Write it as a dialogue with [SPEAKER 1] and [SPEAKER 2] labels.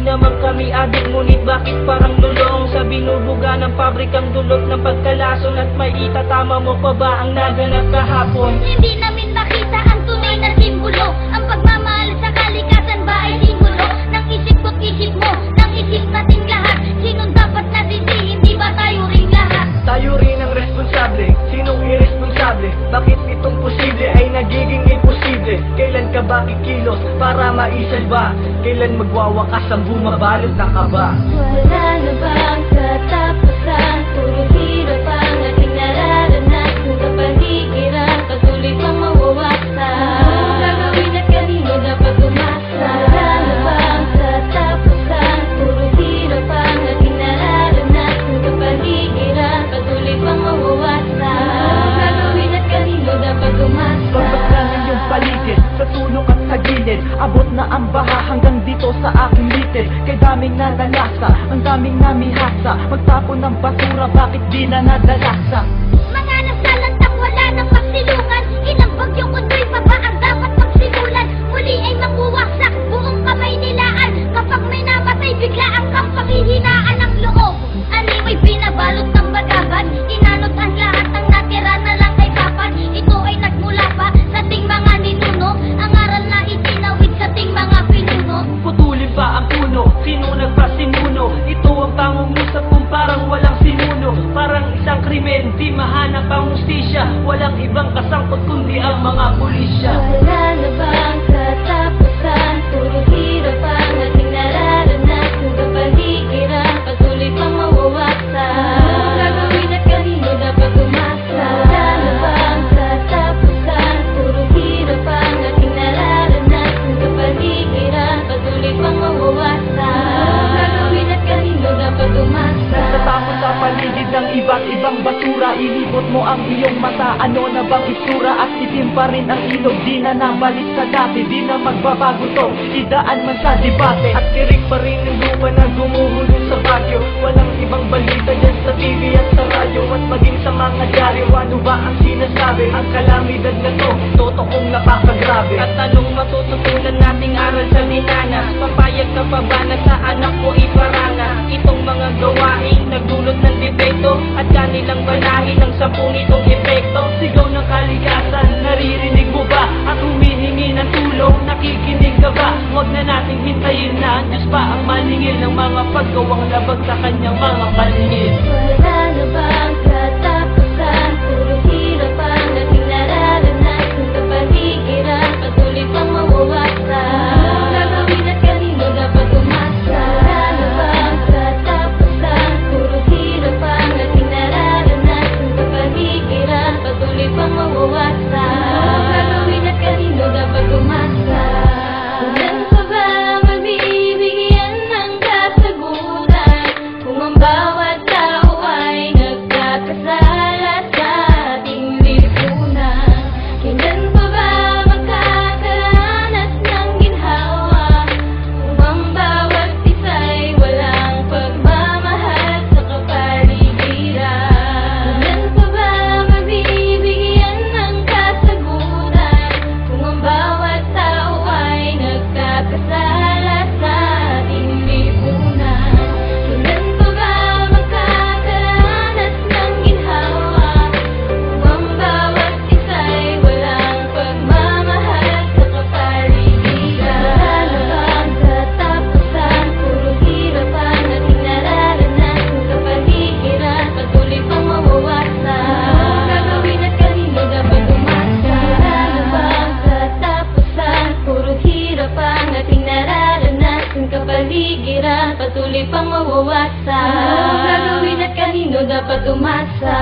[SPEAKER 1] Naman kami adik ngunit bakit parang lulong Sa binubuga ng pabrikang dulot ng pagkalason At may itatama mo pa ba
[SPEAKER 2] ang naganap kahapon? Hindi namin kikilos para maisalba? Kailan magwawakas ang bumabalot na kaba?
[SPEAKER 1] Wala na bang katapusan? Na ang
[SPEAKER 3] baha hanggang dito sa aking litid Kay daming nalalasa, ang daming namihasa Magtapon ng basura, bakit di na nadalasa?
[SPEAKER 1] Mga nasalantang wala nang magsilungan Ilang bagyong undoy pa ba ang dapat magsimulan. Muli ay makuwasak buong kamay nilaan Kapag may namatay bigla ang kang panghihinaan ng loob. Ano ay binabalot ng bagabat Inanot mga
[SPEAKER 2] pulisya
[SPEAKER 3] ibang basura Ilibot mo ang iyong mata, ano na bang itsura At itim pa rin ang ilog, di na nabalik sa dati Di na magbabago to, idaan man sa debate.
[SPEAKER 2] At tirik pa rin yung lupa na gumugulo sa bagyo Walang ibang balita dyan sa TV at sa radyo. At maging sa mga dyaryo Ano ba ang sinasabi? Ang kalamidad na to Totoong napakagrabe At anong matututunan nating aral sa minanas? Papayag ka pa ba na sa anak mo iparana? Itong mga gawain ang sampung itong epekto Sigaw ng kalikasan, naririnig mo ba? At humihingi ng tulong, nakikinig ka ba? Huwag na nating hintayin na ang Diyos pa ang maningil Ng mga paggawang labag sa kanyang mga paningin
[SPEAKER 1] Wala na bang katapusan? Mawawasan. Anong gagawin at kanino dapat umasa